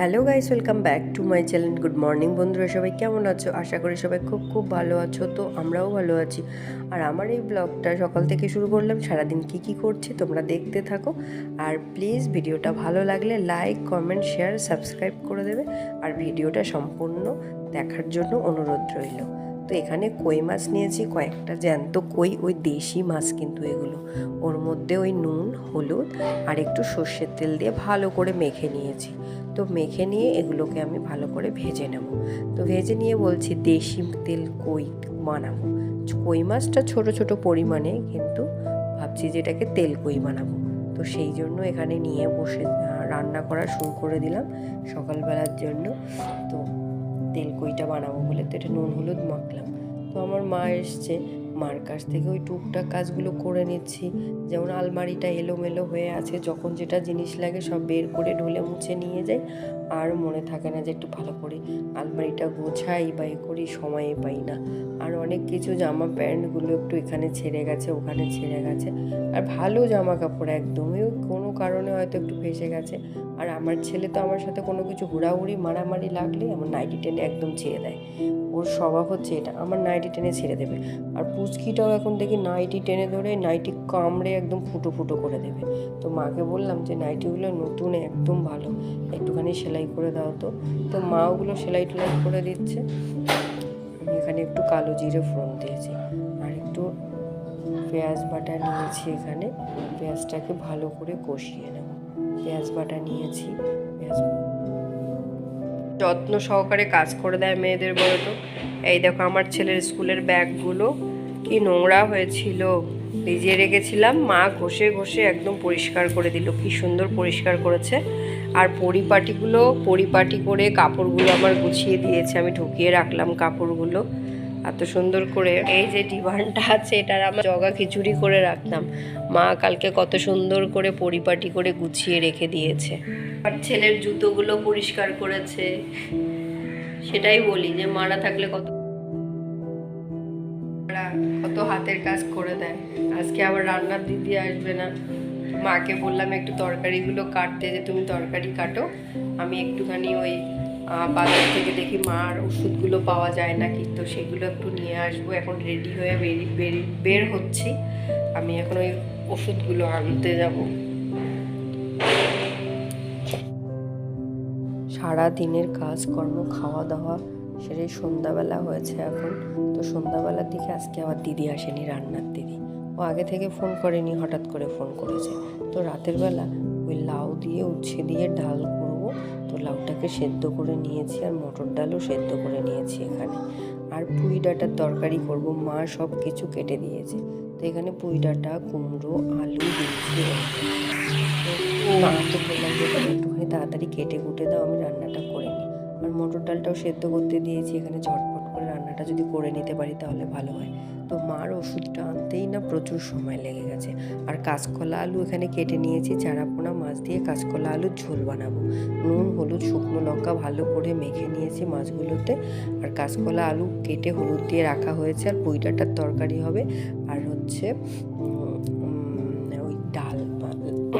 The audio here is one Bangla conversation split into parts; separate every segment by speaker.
Speaker 1: Hello guys welcome back to my channel good morning বন্ধুরা, সবাই কেমন আছো? আশা করি সবাই খুব খুব ভালো আছো, তো আমরাও ভালো আছি। আর আমার এই ব্লগটা সকাল থেকে শুরু করলাম, সারাদিন কি কি করছি তোমরা দেখতে থাকো। আর প্লিজ ভিডিওটা ভালো লাগলে লাইক কমেন্ট শেয়ার সাবস্ক্রাইব করে দেবে। আর ভিডিওটা সম্পূর্ণ দেখার জন্য অনুরোধ রইল। তো এখানে কই মাছ নিয়েছি, কয়েকটা জ্যান্ত কই, ওই দেশি মাছ কিন্তু এগুলো। ওর মধ্যে ওই নুন, হলুদ আর একটু সর্ষের তেল দিয়ে ভালো করে মেখে নিয়েছি। তো মেখে নিয়ে এগুলোকে আমি ভালো করে ভেজে নেব। তো ভেজে নিয়ে বলছি দেশি তেল কই বানাবো? কই মাছটা ছোট ছোট পরিমাণে কিন্তু ভাবছি যে এটাকে তেল কই বানাবো। তো সেই জন্য এখানে নিয়ে বসে রান্না করা শুরু করে দিলাম সকালবেলার জন্য। তো তেল কইটা বানাবো বলে তো এটা নুন হলুদ মাখলাম। তো আমার মা এসছে মার কাছ থেকে ওই টুকটাক কাজগুলো করে নিচ্ছি। যেমন আলমারিটা এলোমেলো হয়ে আছে, যখন যেটা জিনিস লাগে সব বের করে ঢলে মুছে নিয়ে যাই। আর মনে থাকে না যে একটু ভালো করে আলমারিটা গোছাই বা এ করি, সময়ে পাই না। আর অনেক কিছু জামা প্যান্টগুলো একটু এখানে ছেড়ে গেছে, ওখানে ছেড়ে গেছে। আর ভালো জামা কাপড় একদমই, কোনো কারণে হয়তো একটু ফেসে গেছে। আর আমার ছেলে তো আমার সাথে কোনো কিছু হুড়াহুড়ি, মারামারি লাগলে আমার নাইটি টেনে একদম ছেড়ে দেয়। ওর স্বভাব হচ্ছে এটা, আমার নাইটি টেনে ছেড়ে দেবে। আর পুচকিটাও এখন দেখি নাইটি টেনে ধরে নাইটি কামড়ে একদম ফুটো ফুটো করে দেবে। তো মাকে বললাম যে নাইটিগুলো নতুন, একদম ভালো। একটুখানি সেলাই করে দাও তো। তো মা ওগুলো সেলাই টেলাই করে দিচ্ছে। আমি এখানে একটু কালো জিরে ফোড়ন দিয়েছি। আর একটু পেঁয়াজ বাটা নিয়েছি এখানে। পেঁয়াজটাকে ভালো করে কষিয়ে নেব। পেঁয়াজ বাটা নিয়েছি। যত্ন সহকারে কাজ করে দেয় মেয়েদের বড় তো। এই দেখো আমার ছেলের স্কুলের ব্যাগগুলো কি নোংরা হয়েছিল। ভিজিয়ে রেখেছিলাম, মা ঘষে ঘষে একদম পরিষ্কার করে দিল। কি সুন্দর পরিষ্কার করেছে। আর পরিপাটিগুলো, পরিপাটি করে কাপড়গুলো আমার গুছিয়ে দিয়েছে। আমি ঢুকিয়ে রাখলাম কাপড়গুলো। এত সুন্দর করে এই যে ডিভানটা আছে, এটার আমার জগা খিচুড়ি করে রাখতাম মা কালকে কত সুন্দর করে পরিপাটি করে গুছিয়ে রেখে দিয়েছে। আর ছেলের জুতোগুলো পরিষ্কার করেছে। সেটাই বলি যে, মারা থাকলে কত কত হাতের কাজ করে দেয়। আজকে আবার রান্নার দিদি আসবে না। মাকে বললাম একটু তরকারিগুলো কাটতে যে, তুমি তরকারি কাটো। আমি একটুখানি ওই বাজার থেকে দেখি মার ওষুধগুলো পাওয়া যায় নাকি? তো সেগুলো একটু নিয়ে আসব। এখন রেডি হয়ে বেরি বেরি, বের হচ্ছি। আমি এখন ওই ওষুধগুলো আনতে যাব। সারা দিনের কাজকর্ম খাওয়া দাওয়া সেটাই সন্ধ্যাবেলা হয়েছে এখন। তো সন্ধ্যাবেলার দিকে আজকে আবার দিদি আসেনি, রান্নার দিদি। ও আগে থেকে ফোন করেনি, হঠাৎ করে ফোন করেছে। তো রাতের বেলা ওই লাউ দিয়ে উচ্ছে দিয়ে ডাল লাউটাকে সেদ্ধ করে নিয়েছি আর মটর ডালও সেদ্ধ করে নিয়েছি এখানে। আর পুঁই ডাটার তরকারি করব। মা সব কিছু কেটে দিয়েছে। তো এখানে পুঁই ডাটা, কুমড়ো, আলু দিয়েছি একটুখানি তাড়াতাড়ি কেটে কুটে দাও, আমি রান্নাটা করে নিই। আর মটর ডালটাও সেদ্ধ করতে দিয়েছি। এখানে ঝটপট রান্নাটা যদি করে নিতে পারি তাহলে ভালো হয়। তো মার ওষুধটা আনতেই না প্রচুর সময় লেগে গেছে। আর কাঁচকলা আলু এখানে কেটে নিয়েছি, চারাপোনা, মাছ দিয়ে কাঁচকলা আলুর ঝোল বানাবো। নুন, হলুদ, শুকনো লঙ্কা ভালো করে মেখে নিয়েছি মাছগুলোতে। আর কাঁচকলা আলু কেটে হলুদ দিয়ে রাখা হয়েছে, আর পুঁইটাটার তরকারি হবে। আর হচ্ছে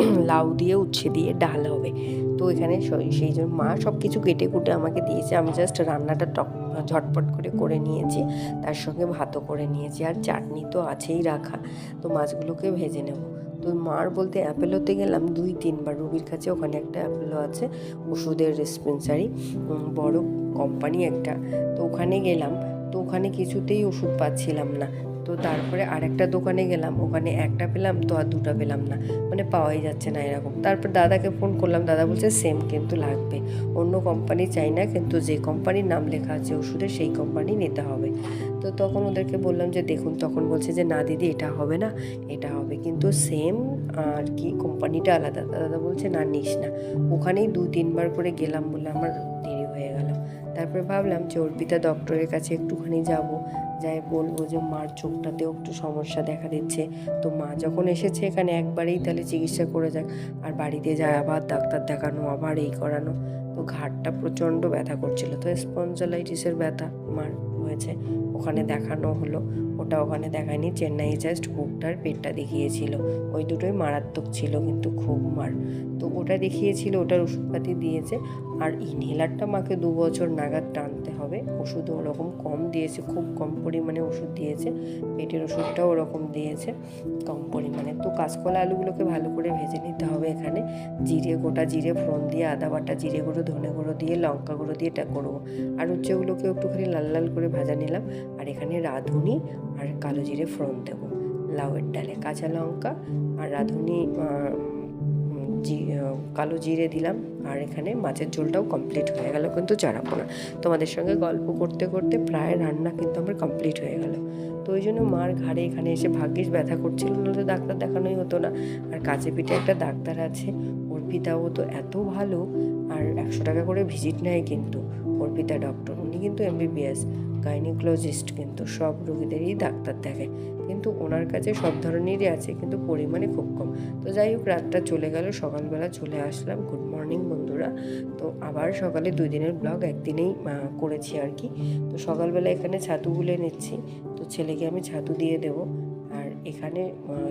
Speaker 1: লাউ দিয়ে উচ্ছে দিয়ে ডাল হবে। তো এখানে সেই- জন্য মা সব কিছু কেটে কুটে আমাকে দিয়েছে। আমি জাস্ট রান্নাটা টক, ঝটপট করে করে নিয়েছি। তার সঙ্গে ভাতও করে নিয়েছি। আর চাটনি তো আছেই রাখা। তো মাছগুলোকে ভেজে নেব। তো মার বলতে অ্যাপেলোতে গেলাম দুই, তিনবার। রুবির কাছে ওখানে একটা অ্যাপেলো আছে। ওষুধের ডিসপেন্সারি বড় কোম্পানি একটা। তো ওখানে গেলাম। তো ওখানে কিছুতেই ওষুধ পাচ্ছিলাম না। তো তারপরে আরেকটা দোকানে গেলাম, ওখানে একটা পেলাম, তো আর দুটা পেলাম না। মানে পাওয়াই যাচ্ছে না এরকম। তারপর দাদাকে ফোন করলাম, দাদা বলছে সেম কিন্তু লাগবে। অন্য কোম্পানি চাই না, কিন্তু যে কোম্পানির নাম লেখা আছে ওষুধের, সেই কোম্পানি নিতে হবে। তো তখন ওদেরকে বললাম যে, দেখুন, তখন বলছে যে, না দিদি, এটা হবে না, এটা হবে। কিন্তু সেম আর কি কোম্পানিটা আলাদা। দাদা বলছে, না, নিস না। ওখানেই দু, তিনবার করে গেলাম বলে আমার দেরি হয়ে গেল। তারপরে ভাবলাম যে, অর্পিতা ডক্টরের কাছে একটুখানি যাব। যাই বলব যে মার চোখটাতেও একটু সমস্যা দেখা দিচ্ছে। তো মা যখন এসেছে এখানে একবারেই তাহলে চিকিৎসা করে যাক। আর বাড়িতে যায় আবার ডাক্তার দেখানো, আবার এই করানো। তো ঘাটটা প্রচণ্ড ব্যথা করছিল। তো স্পঞ্জালাইটিসের ব্যথা মার হয়েছে। ওখানে দেখানো হলো। ওটা ওখানে দেখায়নি। চেন্নাই জাস্ট বুকটার পেটটা দেখিয়েছিল। ওই দুটোই মারাত্মক ছিল কিন্তু খুব মার। তো ওটা দেখিয়েছিল, ওটার ওষুধপাতি দিয়েছে। আর ইনহেলারটা মাকে দু বছর নাগাদ টানতে হবে। ওষুধ ওরকম কম দিয়েছে, খুব কম পরিমাণে ওষুধ দিয়েছে। পেটের ওষুধটাও ওরকম দিয়েছে, কম পরিমাণে। তো কাঁচকলা আলুগুলোকে ভালো করে ভেজে নিতে হবে এখানে। জিরে গোটা জিরে, ফোড়ন দিয়ে আদা বাটা, জিরে গুঁড়ো, ধনে গুঁড়ো দিয়ে লঙ্কা গুঁড়ো দিয়ে এটা করব। আর হচ্ছে ওগুলোকে একটুখানি লাল লাল করে ভাজা নিলাম। আর এখানে রাঁধুনি আর কালো জিরে ফোড়ন দেবো। লাউয়ের ডালে কাঁচা লঙ্কা আর রাঁধুনি জি কালো জিরে দিলাম। আর এখানে মাছের ঝোলটাও কমপ্লিট হয়ে গেল কিন্তু চারাপো না তোমাদের সঙ্গে গল্প করতে করতে প্রায় রান্না কিন্তু আমার কমপ্লিট হয়ে গেল। তো ওই জন্য মার ঘাড়ে এখানে এসে ভাগ্যিস ব্যথা করছিল না তো ডাক্তার দেখানোই হতো না। আর কাছে পিঠে একটা ডাক্তার আছে অর্পিতাও তো এত ভালো, আর একশো টাকা করে ভিজিট নেয় কিন্তু। অর্পিতা ডক্টর উনি কিন্তু এমবিবিএস গাইনিকোলজিস্ট কিন্তু সব রোগীদেরই ডাক্তার দেখে। কিন্তু ওনার কাছে সব ধরনেরই আছে, কিন্তু পরিমাণে খুব কম। তো যাই হোক, রাতটা চলে গেল, সকালবেলা চলে আসলাম। গুড মর্নিং বন্ধুরা। তো আবার সকালে দুই দিনের ব্লগ একদিনেই করেছি আর কি। তো সকালবেলা এখানে ছাতু গুলে নিচ্ছি। তো ছেলেকে আমি ছাতু দিয়ে দেব। আর এখানে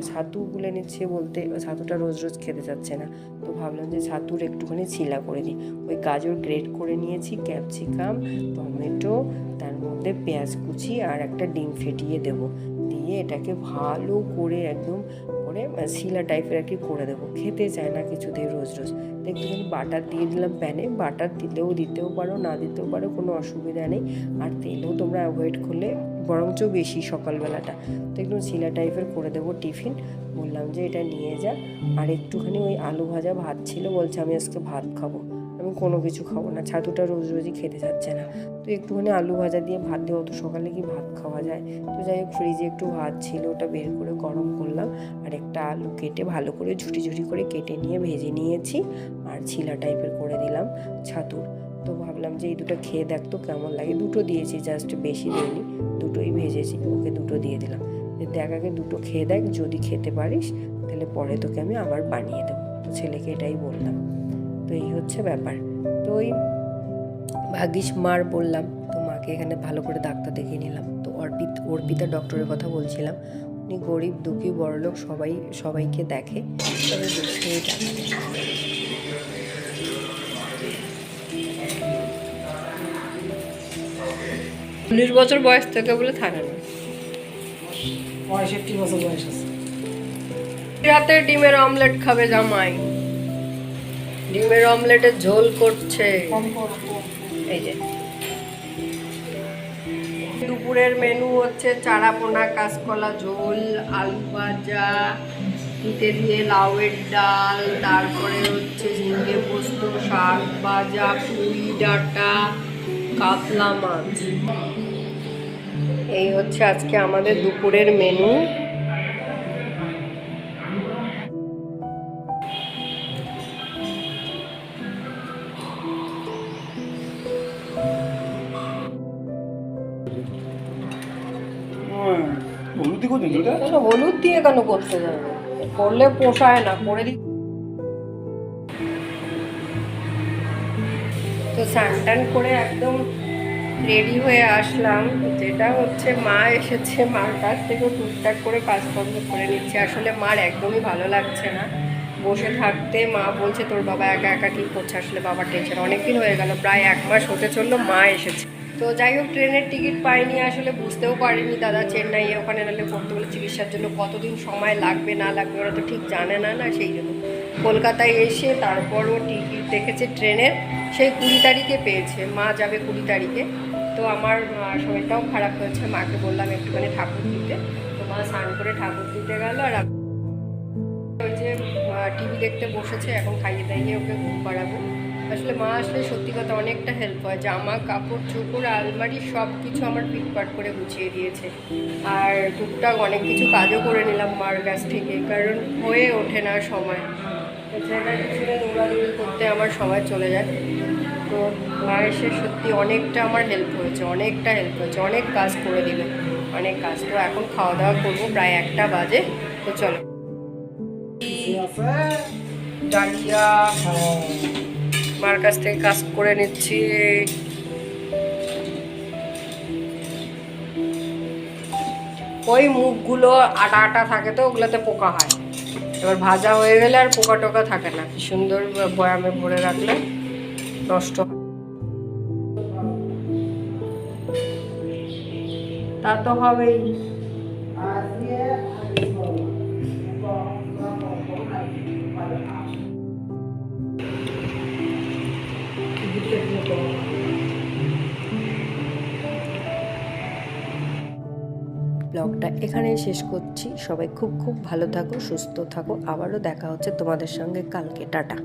Speaker 1: ছাতু গুলে নিচ্ছে বলতে, ছাতুটা রোজ রোজ খেতে যাচ্ছে না। তো ভাবলাম যে ছাতুর একটুখানি ছিলা করে দিই। ওই গাজর গ্রেট করে নিয়েছি, ক্যাপসিকাম, টমেটো, তার মধ্যে পেঁয়াজ কুচি আর একটা ডিম ফেটিয়ে দেবো। দিয়ে এটাকে ভালো করে একদম করে শিলা টাইপের আর কি করে দেবো। খেতে চায় না কিছুতেই রোজ রোজ। তো একটুখানি বাটার দিয়ে দিলাম প্যানে বাটার দিলেও দিতেও পারো, না দিতেও পারো কোনো অসুবিধা নেই। আর তেলও তোমরা অ্যাভয়েড করলে বরঞ্চ বেশি সকালবেলাটা। তো একটু শিলা টাইপের করে দেবো টিফিন বললাম যে এটা নিয়ে যা। আর একটুখানি ওই আলু ভাজা ভাত ছিল বলছে আমি আজকে ভাত খাব। আমি কোনো কিছু খাব না। ছাতুটা রোজ রোজই খেতে যাচ্ছে না। তো একটুখানি আলু ভাজা দিয়ে ভাত দিয়ে, অত সকালে কি ভাত খাওয়া যায়? তো যাই হোক ফ্রিজে একটু ভাত ছিল, ওটা বের করে গরম করলাম। আর একটা আলু কেটে ভালো করে ঝুটি ঝুটি করে কেটে নিয়ে ভেজে নিয়েছি। আর ছিলা টাইপের করে দিলাম ছাতুর। তো ভাবলাম যে এই দুটো খেয়ে দেখ তো কেমন লাগে। দুটো দিয়েছি জাস্ট বেশি দিইনি, দুটোই ভেজেছি, ওকে দুটো দিয়ে দিলাম। দেখ আগে দুটো খেয়ে দেখ, যদি খেতে পারিস, তাহলে পরে তোকে আমি আবার বানিয়ে দেবো। তো ছেলেকে এটাই বললাম। তো এই হচ্ছে ব্যাপার। তো ওই ভাগ্যিস মার বললাম তো মাকে এখানে ভালো করে ডাক্তার দেখিয়ে নিলাম। তো অর্পিত অর্পিতা ডক্টরের কথা বলছিলাম। উনি গরিব দুঃখী বড়লোক সবাই সবাইকে দেখে তবে দেখেই ডাক্তার। উনিশ বছর বয়স থেকে বলে থাকে না
Speaker 2: পঁয়ষট্টি বছর বয়স আছে।
Speaker 1: রাতে ডিমের অমলেট খাবে জামাই। ডিমের অমলেটের ঝোল করছে। এই যে। দুপুরের মেনু হচ্ছে চারা পোনা কাঁচকলা ঝোল আলু ভাজা পিঠে দিয়ে লাউয়ের ডাল তারপরে হচ্ছে ঝিঙ্গে পোস্ত শাক ভাজা পুরি ডাঁটা কাতলা মাছ। এই হচ্ছে আজকে আমাদের দুপুরের মেনু
Speaker 2: কেন
Speaker 1: করতে যাবে? করলে পোষায় না, করে দি তো স্নান করে একদম রেডি হয়ে আসলাম। যেটা হচ্ছে মা এসেছে, মার কাছ থেকে টুকটাক করে কাজ কাজকর্ম করে নিচ্ছে। আসলে মার একদমই ভালো লাগছে না। বসে থাকতে মা বলছে, তোর বাবা একা একা কী করছে। আসলে বাবার টেনশন অনেকদিন হয়ে গেল, প্রায় এক মাস হতে চলল মা এসেছে। তো যাই হোক, ট্রেনের টিকিট পাইনি, আসলে বুঝতেও পারিনি দাদা চেন্নাইয়ে ওখানে নাহলে পড়তে গেলে চিকিৎসার জন্য কতদিন সময় লাগবে, না লাগবে, ওরা তো ঠিক জানে না না সেই জন্য। কলকাতায় এসে তারপরও টিকিট দেখেছে ট্রেনের, সেই কুড়ি তারিখে পেয়েছে, মা যাবে কুড়ি তারিখে। তো আমার শরীরটাও খারাপ হয়েছে, মাকে বললাম একটুখানি ঠাকুর দিতে। তো মা স্নান করে ঠাকুর দিতে গেল, আর ওই যে টিভি দেখতে বসেছে, এখন খাইয়ে দাইয়ে ওকে ঘুম পাড়াবো। আসলে মা আসলে সত্যি কথা অনেকটা হেল্প হয়। জামা, কাপড়, চোপড়, আলমারি সব কিছু আমার ফিটপাট করে গুছিয়ে দিয়েছে। আর টুকটাক অনেক কিছু কাজও করে নিলাম মার কাছ থেকে, কারণ হয়ে ওঠে না সময়। দৌড়াদৌড়ি করতে আমার সময় চলে যায়। তো মা এসে সত্যি অনেকটা আমার হেল্প হয়েছে, অনেকটা হেল্প হয়েছে, অনেক কাজ করে দিল অনেক কাজ। তো এখন খাওয়া দাওয়া করব, প্রায় একটা বাজে, তো চলো। ডালিয়া মার কাছ থেকে কাজ করে নিচ্ছি। ওই মুখগুলো আটা আটা থাকে তো, ওগুলোতে পোকা হয়। এবার ভাজা হয়ে গেলে আর পোকা টোকা থাকে না। কি সুন্দর বয়ামে ভরে রাখলে নষ্ট তা তো হবেই। ব্লগটা এখানেই শেষ করছি। সবাই খুব খুব ভালো থাকো, সুস্থ থাকো। আবারও দেখা হচ্ছে তোমাদের সঙ্গে কালকে। টাটা।